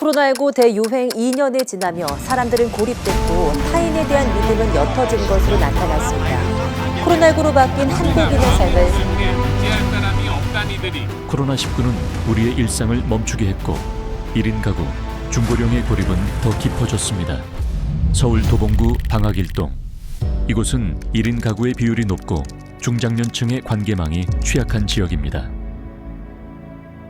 코로나19 대유행 2년이 지나며 사람들은 고립됐고 타인에 대한 믿음은 옅어진 것으로 나타났습니다. 코로나19로 바뀐 한국인의 삶을 피할 사람이 없단 이들이 코로나19는 우리의 일상을 멈추게 했고 1인 가구, 중고령의 고립은 더 깊어졌습니다. 서울 도봉구 방학일동. 이곳은 1인 가구의 비율이 높고 중장년층의 관계망이 취약한 지역입니다.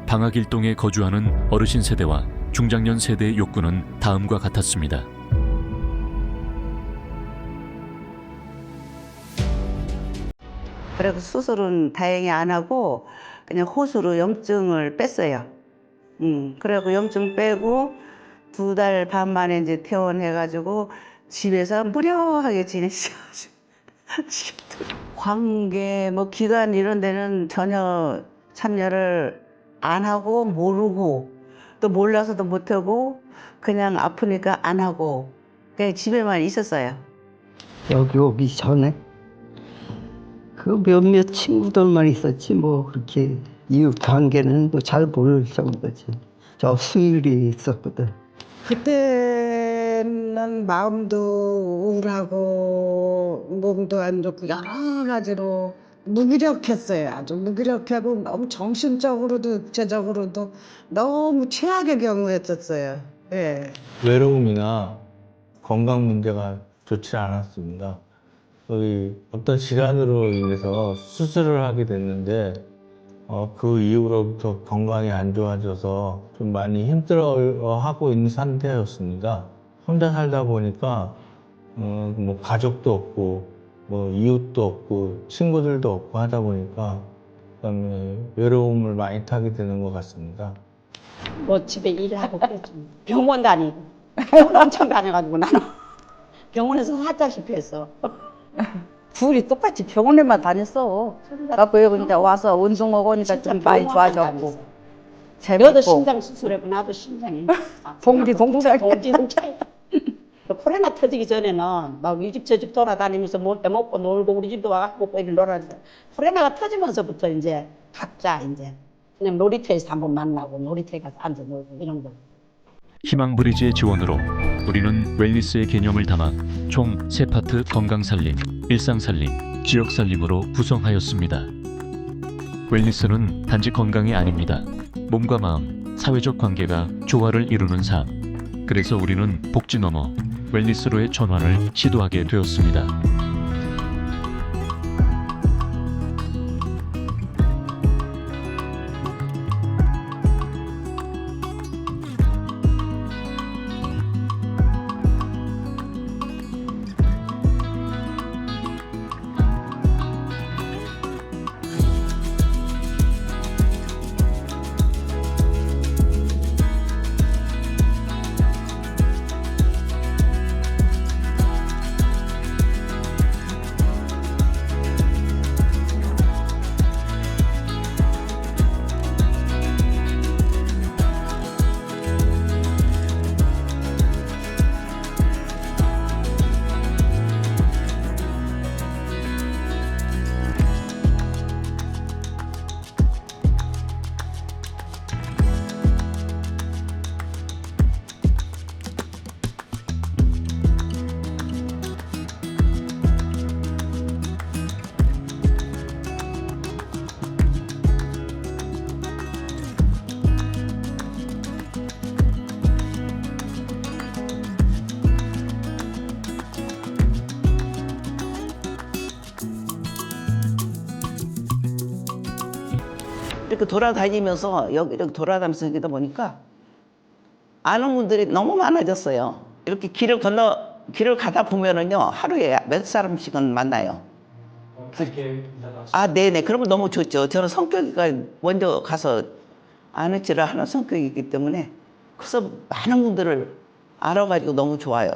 방학일동에 거주하는 어르신 세대와 중장년 세대의 욕구는 다음과 같았습니다. 그래서 수술은 다행히 안 하고 그냥 호수로 염증을 뺐어요. 음, 그래갖고 염증 빼고 두 달 반 만에 이제 퇴원해가지고 집에서 무료하게 지내시죠. 관계 뭐 기관 이런 데는 전혀 참여를 안 하고 모르고 또 몰라서도 못하고 그냥 아프니까 안 하고 그냥 집에만 있었어요. 여기 오기 전에 그 몇몇 친구들만 있었지 뭐 그렇게 이웃 관계는 뭐 잘 모를 정도지. 저 수일이 있었거든. 그때는 마음도 우울하고 몸도 안 좋고 여러 가지로 무기력했어요. 아주 무기력하고 너무 정신적으로도 육체적으로도 너무 최악의 경우였었어요. 예. 외로움이나 건강 문제가 좋지 않았습니다. 거의 어떤 질환으로 인해서 수술을 하게 됐는데 어, 그 이후로부터 건강이 안 좋아져서 좀 많이 힘들어하고 있는 상태였습니다. 혼자 살다 보니까 어, 뭐 가족도 없고 뭐 이웃도 없고 친구들도 없고 하다 보니까 그다음에 외로움을 많이 타게 되는 것 같습니다. 뭐 집에 일하고. 병원 다니고 병원 엄청 다녀가지고 나는 병원에서 하다시피 했어. 둘이 똑같이 병원에만 다녔어. 그래갖고 여기 이제 와서 운동 하고 오니까 좀 많이 좋아졌고. 너도 재밌고. 심장 수술했고 나도 심장이 동지 동생. 동지 동차이 그 코로나 터지기 전에는 막 이 집 저 집 돌아다니면서 뭐 해먹고 놀고 우리 집도 와갖고 이리 놀았는데 코로나가 터지면서부터 이제 각자 이제 그냥 놀이터에서 한번 만나고 놀이터에 가서 앉아 놀고 이런 거. 희망 브리지의 지원으로 우리는 웰니스의 개념을 담아 총 세 파트 건강 살림, 일상 살림, 지역 살림으로 구성하였습니다. 웰니스는 단지 건강이 아닙니다. 몸과 마음, 사회적 관계가 조화를 이루는 삶. 그래서 우리는 복지 넘어 웰니스로의 전환을 시도하게 되었습니다. 이렇게 돌아다니면서 여기 이렇게 돌아다니면서 하다 보니까 아는 분들이 너무 많아졌어요. 이렇게 길을 건너 길을 가다 보면은요 하루에 몇 사람씩은 만나요. 아, 네네. 그러면 너무 좋죠. 저는 성격이가 먼저 가서 아는 체를 하는 성격이기 때문에 그래서 많은 분들을 알아가지고 너무 좋아요.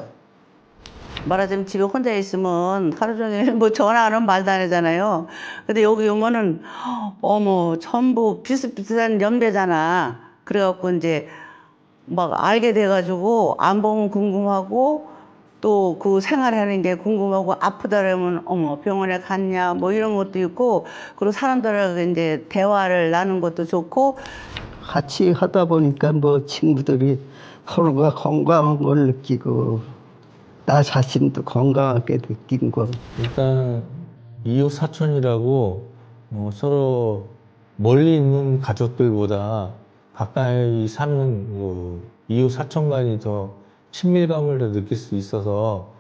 말하자면 집에 혼자 있으면 하루 종일 뭐 전화하는 말도 안 하잖아요. 근데 여기 오면은 어머 전부 비슷비슷한 연배잖아. 그래갖고 이제 막 알게 돼가지고 안 보면 궁금하고 또 그 생활하는 게 궁금하고 아프다 그러면 어머 병원에 갔냐 뭐 이런 것도 있고 그리고 사람들하고 이제 대화를 나눈 것도 좋고 같이 하다 보니까 뭐 친구들이 서로가 건강한 걸 느끼고 나 자신도 건강하게 느낀 거. 일단 이웃 사촌이라고 어, 서로 멀리 있는 가족들보다 가까이 사는 그 이웃 사촌 간이 더 친밀감을 더 느낄 수 있어서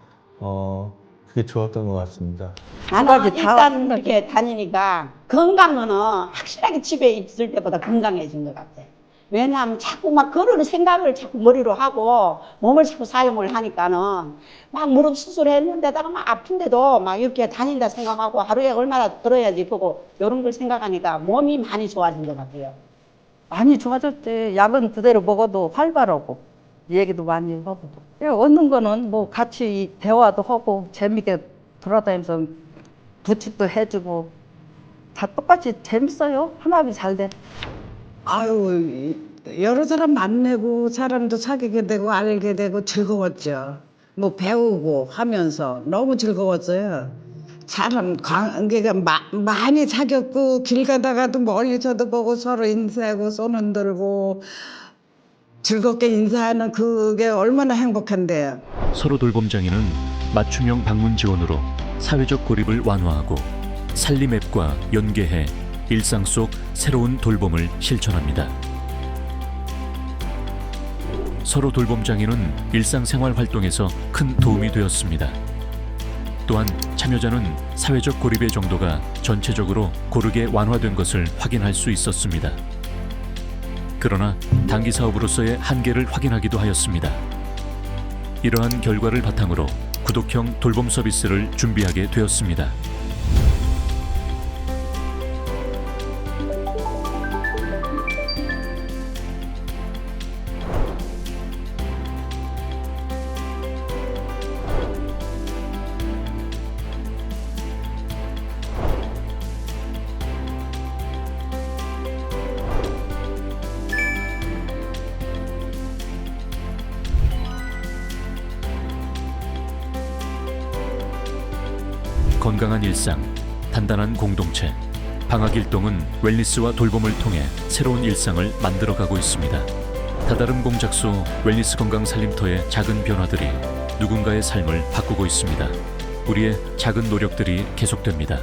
어, 그게 좋았던 것 같습니다. 나는 일단 이렇게 다니니까 건강은 확실하게 집에 있을 때보다 건강해진 것 같아. 왜냐하면 자꾸 막 그런 생각을 자꾸 머리로 하고 몸을 자꾸 사용을 하니까는 막 무릎 수술했는데다가 막 아픈데도 막 이렇게 다닌다 생각하고 하루에 얼마나 들어야지 보고 이런 걸 생각하니까 몸이 많이 좋아진 것 같아요. 많이 좋아졌지. 약은 그대로 먹어도 활발하고 얘기도 많이 하고. 예, 얻는 거는 뭐 같이 대화도 하고 재밌게 돌아다니면서 부축도 해주고 다 똑같이 재밌어요. 화합이 잘 돼. 아유, 여러 사람 만나고 사람도 사귀게 되고 알게 되고 즐거웠죠. 뭐 배우고 하면서 너무 즐거웠어요. 사람 관계가 마, 많이 사귀었고 길 가다가도 멀리 쳐다보고 서로 인사하고 손 흔 들고 즐겁게 인사하는 그게 얼마나 행복한데요. 서로 돌봄장애는 맞춤형 방문 지원으로 사회적 고립을 완화하고 살림 앱과 연계해 일상 속 새로운 돌봄을 실천합니다. 서로 돌봄 장애는 일상생활 활동에서 큰 도움이 되었습니다. 또한 참여자는 사회적 고립의 정도가 전체적으로 고르게 완화된 것을 확인할 수 있었습니다. 그러나 단기 사업으로서의 한계를 확인하기도 하였습니다. 이러한 결과를 바탕으로 구독형 돌봄 서비스를 준비하게 되었습니다. 건강한 일상, 단단한 공동체. 방학일동은 웰니스와 돌봄을 통해 새로운 일상을 만들어가고 있습니다. 다다름 공작소 웰니스 건강 살림터의 작은 변화들이 누군가의 삶을 바꾸고 있습니다. 우리의 작은 노력들이 계속됩니다.